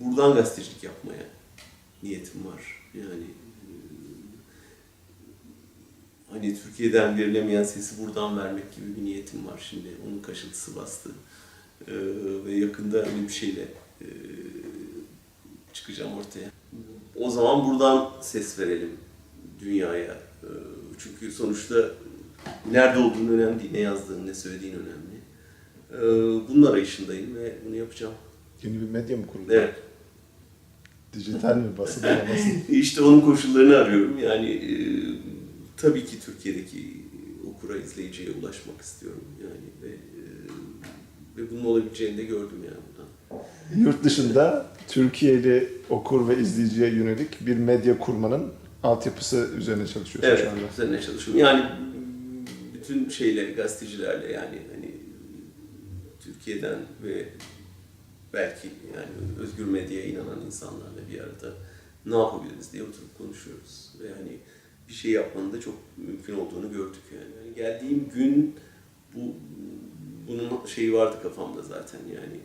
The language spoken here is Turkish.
buradan gazetecilik yapmaya niyetim var. Yani e, hani Türkiye'den verilemeyen sesi buradan vermek gibi bir niyetim var şimdi. Onun kaşıntısı bastı. E, ve yakında öyle bir şeyle e, çıkacağım ortaya. O zaman buradan ses verelim dünyaya. E, çünkü sonuçta nerede olduğun önemli değil, ne yazdığın, ne söylediğin önemli. E, bunun arayışındayım ve bunu yapacağım. Yeni bir medya mı kuruldu? Evet. Dijital mi, basın mı, nasıl? İşte onun koşullarını arıyorum. Yani e, tabii ki Türkiye'deki okura, izleyiciye ulaşmak istiyorum. Yani ve e, ve bunun olabileceğini de gördüm yani buradan. Yurt dışında Türkiye'li okur ve izleyiciye yönelik bir medya kurmanın altyapısı üzerine çalışıyorsun Evet, şu anda. üzerine çalışıyorum. Yani bütün şeyle, gazetecilerle yani hani Türkiye'den ve belki yani özgür medyaya inanan insanlarla bir arada ne yapabiliriz diye oturup konuşuyoruz. Ve hani bir şey yapmanın da çok mümkün olduğunu gördük yani. yani geldiğim gün bu bunun şeyi vardı kafamda zaten yani